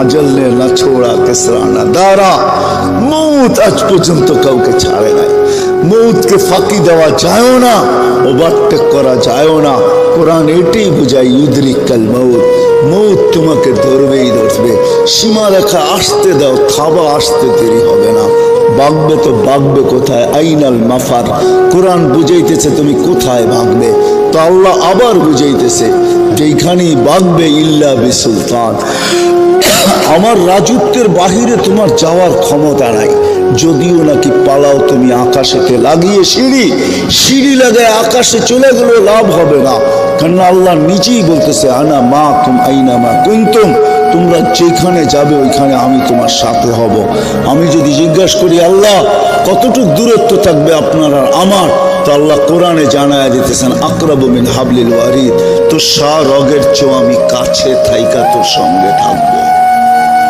আজল নে না ছোড়া কেসরা না দাঁড়া মৌত আজ পর্যন্ত কাউকে ছাড়ে নাই। মৌতকে ফাঁকি দেওয়া যায়ও না ওভারটেক করা যায়ও না। কোরআন এটাই বোঝায় ইউদ্রিক কাল মৌত। মৌত তোমাকে ধরবেই ধরবে। সীমারেখা আসতে দাও, থাবা আসতে দেরি হবে না। বাগবে তো বাগবে কোথায়? আইনাল মাফার। কোরআন বুঝাইতেছে তুমি কোথায় ভাগবে? তো আল্লাহ আবার বুঝাইতেছে যেইখানেই বাঁধবে ইল্লা বিসুলতান। আমার রাজত্বের বাহিরে তোমার যাওয়ার ক্ষমতা নাই। যদিও নাকি পালাও তুমি আকাশেতে লাগিয়ে সিঁড়ি সিঁড়ি লাগায় আকাশে চলে গেলেও লাভ হবে না। কেননা আল্লাহ নিজেই বলতেছে, আনা মা তুম, আইনা মা কুন্তুম? তোমরা যেখানে যাবে, ওইখানে আমি তোমার সাথে হব। আমি যদি জিজ্ঞাসা করি, আল্লাহ, কতটুক দূরত্ব থাকবে আপনার আর আমার? তো আল্লাহ কোরআনে জানায় দিতেছেন আকরাবমিন হাবলিল ওয়ারিদ তো সা রগের চেয়েও আমি কাছে থাইকা তোর সঙ্গে থাকব।